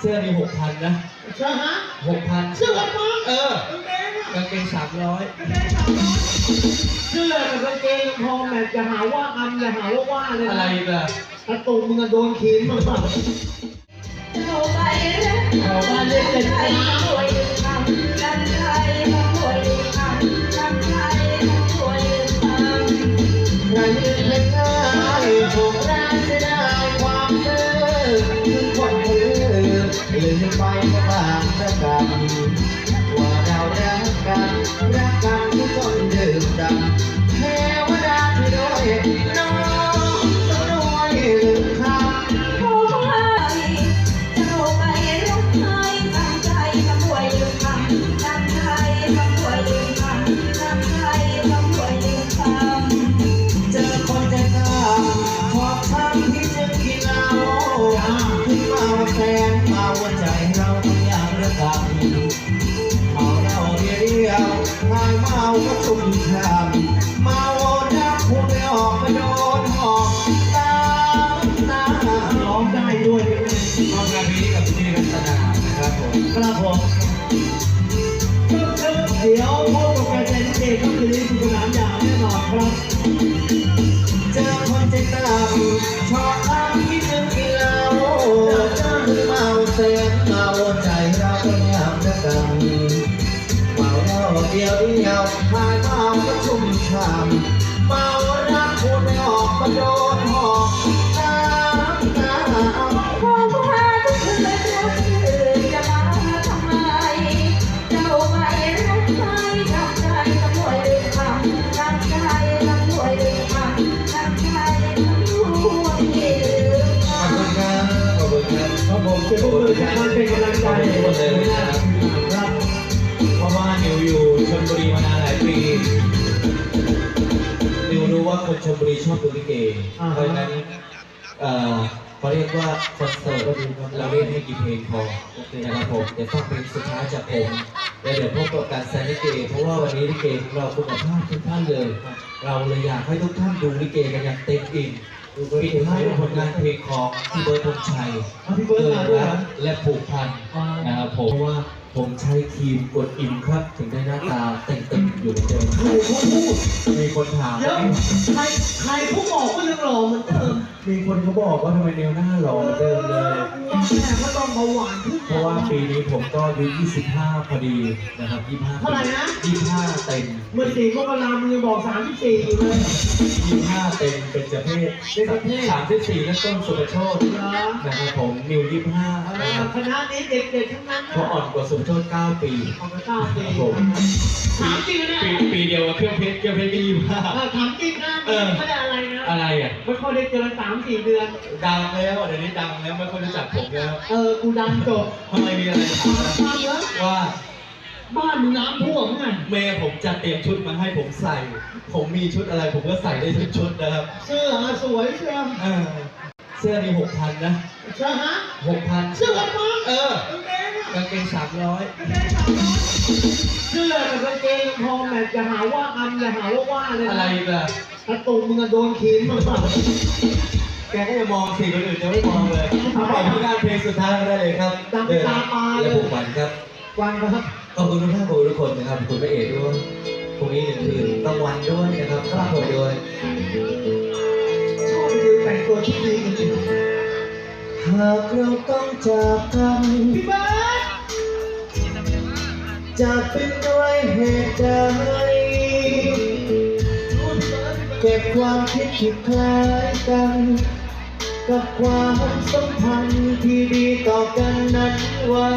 เสื้อนี่หกพันนะใช่ฮะหกพันเสื้อกันมั้งเออกางเกงอะกางเกงสามร้อยกางเกงสามร้อยเสื้อกับกางเกงพอแมทอย่าหาว่าอันอย่าหาว่าว่าเลยอะไรนะอีกล่ะกระตุกมึงอะโดนขีมมาเปล่าเราไปรักชาวบ้านเรียกเป็นใครไอ้ช่วย รักกันทุกคน เครับผมเป็นผู้บริหาเป็นกำลังใจขอบคุณเลยนะครับเพราะว่านิวอยู่ชลบุรีมานานหลายปีนิวรู้ว่าคนชลบุรีชอบดูลิเกเพราะฉะนั้นเอ่อเขาเรียกว่าคอนเสิร์ตก็ดีครับเราเล่นให้กี่เพลงพอนะครับผมเดี๋ยวฟังเพลงสุดท้ายจากผมแล้วเดี๋ยวพบกับการแสดงลิเก เพราะว่าวันนี้ลิเกของเราคุณภาพทุกท่านเลย เราเลยอยากให้ทุกท่านดูลิเกกันอย่างเต็มอิ่ม ปิดท้ายด้วยผลงานเพลงของพี่เบิร์ดธงชัยเอาพี่เบิร์ดมาด้วยเหรอและผูกพันนะครับผมเพราะว่าผมใช้ครีมกดอิ่มครับ ถึงได้หน้าตาเต่งๆอยู่เหมือนเดิมใครเขาพูดมีคนถาม เดี๋ยวใครใครผู้บอกก็ยังห ล่อเหมือนเดิมมีคนเขาบอกว่าทำไมเนวหน้าหล่อเหมือนเดิมเลยแม่ก็ต้องเบาหวานขึ้นเพราะว่าปีนี้ผมก็อายุ25 พอดีนะครับ25เท่าไหร่นะ 25 เต็ม เมื่อสี่มกรามึงยังบอกสามสิบสี่อยู่เลย25 เต็มเป็นเจเพศเป็นเจ้าเพศ34แล้วต้นสุภโชตเหรอนะครับผมนิว25อ่านะครับคณะนี้เด็กๆทั้งนั้นนะเพราะอ่อนกว่าสุภโชต9ปีเอาไปเก้าปีครับผมถามจริงนะปีปีเดียวกับเครื่องเพชรเครื่องเพชรก็เออถามจริงนะเออไม่ได้อะไรนะ25 อะไรอะไม่ค่อยได้เจอสามสี่เดือน ดังแล้วเดี๋ยวนี้ดังแล้วไม่ค่อยรู้จักผมแล้วเออ กูดันจบทำไมมีอะไรถามนะทำเยอะว่าบ้านมึงน้ำท่วมไงเมย์ผมจะเตรียมชุดมาให้ผมใส่ ผมมีชุดอะไรผมก็ใส่ได้ทุกชุดนะครับเสื้อสวยเสื้อเออเสื้อนี่หกพันนะใช่ฮะหกพันเสื้อกันมั้งเออกางเกงอะกางเกงสามร้อย กางเกงสามร้อยเสื้อกับกางเกงพอแมทอย่าหาว่าอันอย่าหาว่าว่าเลยอะไรนะอีกล่ะกระตุกมึงอะโดนขีมมาเปล่าแกก็จะมองสิคนอื่นจะไม่มองเลยเอาปล่อยผลงานเพลงสุดท้ายได้เลยครับดังตาปลาเลและยผูกพันครับ ฟังนะครับขอบคุณทุกท่านขอบคุณทุกคนนะครับขอบคุณพระเอกด้วยพรุ่งนี้หนึ่งคืนกลางวันด้วยนะครับครอบครัวด้วยชอบไปดูแต่งตัวชุดนี้จริงหากเราต้องจากกันๆพี่เบิร์ จะเป็นด้วยเหตุใดเก็บความคิดที่คล้ายกัน กับความสัมพันธ์ที่ดีต่อกันนั้นไว้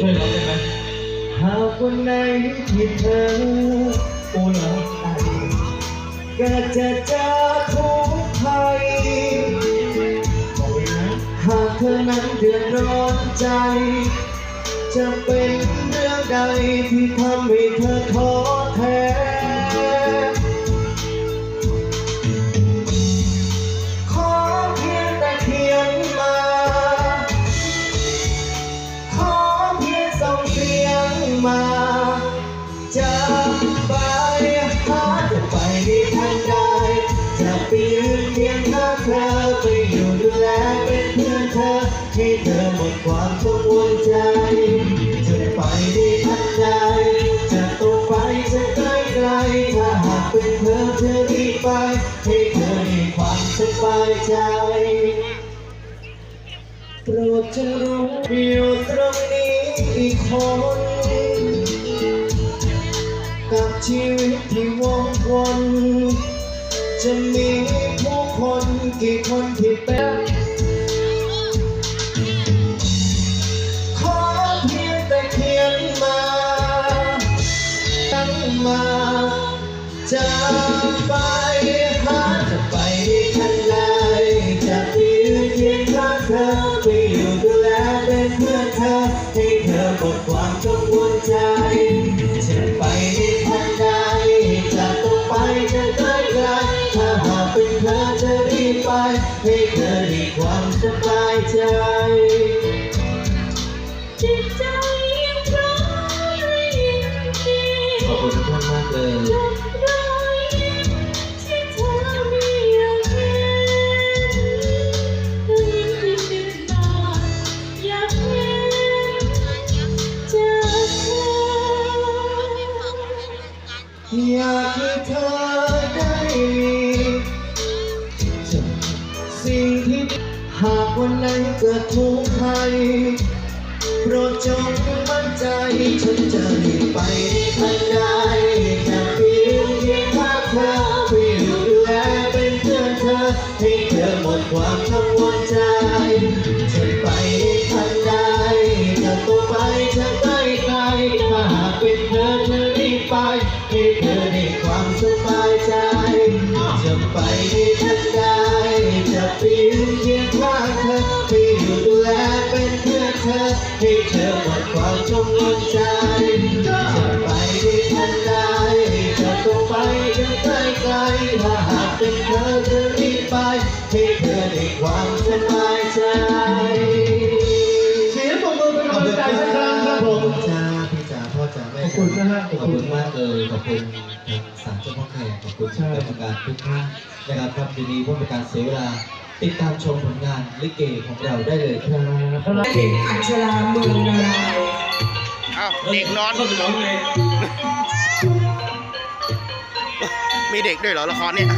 ช่วยร้องได้ไหมหากวันไหนที่เธอโอ้ร้องได้ก็จะเจอทุกข์ภัยหากเธอนั้นเดือดร้อน ใจ จะเป็นเรื่องใดที่ทำให้เธอท้อแท้ขอเพียงแต่เขียนมา ขอเพียงส่งเสียงมา จะไปหาเธอไปในทันใดจะไปยืนเพียงข้างเธอไปอยู่ดูแลเป็นเพื่อนเธอให้เธอ มดความกังวลใจ จะไปได้ทันใดจะต้องไปจะใกล้ไกลถ้าหากเป็นเธอเธอรีบไป ให้เธอมีความสบายใจโปรดจงรู้อยู่ตรงนี้อีกคนกับชีวิตที่วงวนจะมีผู้คนกี่คนที่เป็น จ รดจงมั่นใจฉันจะรีบไปทันใดจะเพียงเพียงข้างเธอเพื่อยู่ดูแลเป็นเพื่อนเธอ ให้เธอหมดความกังวลใจ ฉันไปทันใดจะตัวไปจะใกลไกลถ้าหากเป็นเธอเธอรีบไปให้เธอได้ความ ให้เธอได้ความสบายใจเสียงปรบมือเป็นกำลังใจสักครั้งครับผมจ้าพี่จ๋าพ่อจ๋าแม่ขอบคุณนะฮะขอบคุณมากเลยขอบคุณทางสามเจ้าพ่อแขกขอบคุณใช่กรรมการทุกท่านนะครับครับทีนี้เพื่อเป็นการเสียเวลาติดตามชมผลงานลิเกของเราได้เลยครับเด็กอัชราเมืองนารายอ้าวเด็กนอนก็เป็นน้องเลยมีเด็กด้วยเหรอละครเนี่ย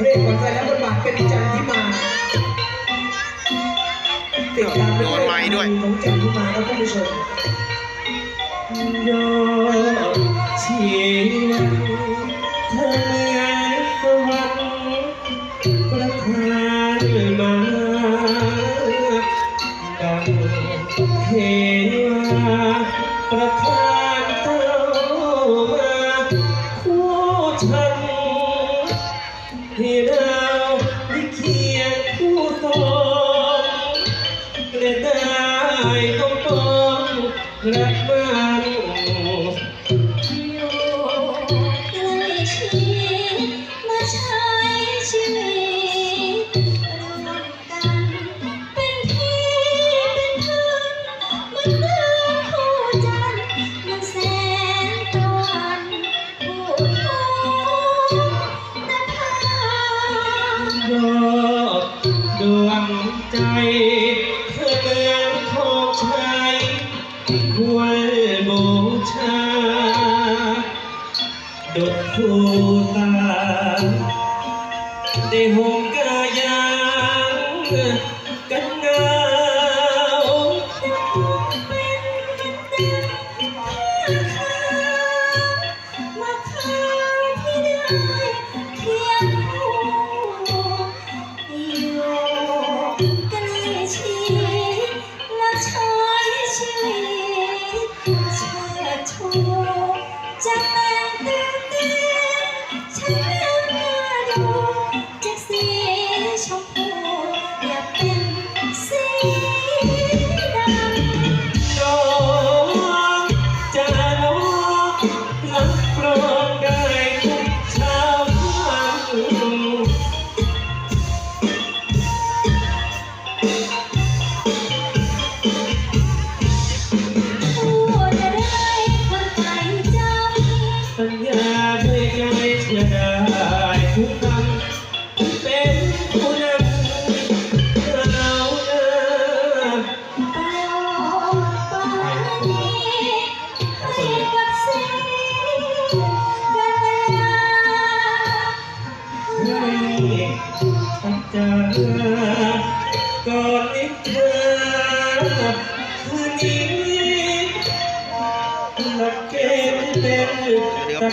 เรียกขวัญใจและบทบาทเป็นจันทิมาติดตามโดนไม้ด้วยของจันทิมาครับท่านผู้ชม ยอดเชี ใชาดดคูตาได้ห่มกายางกันหนาวมาค้างที่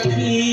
ห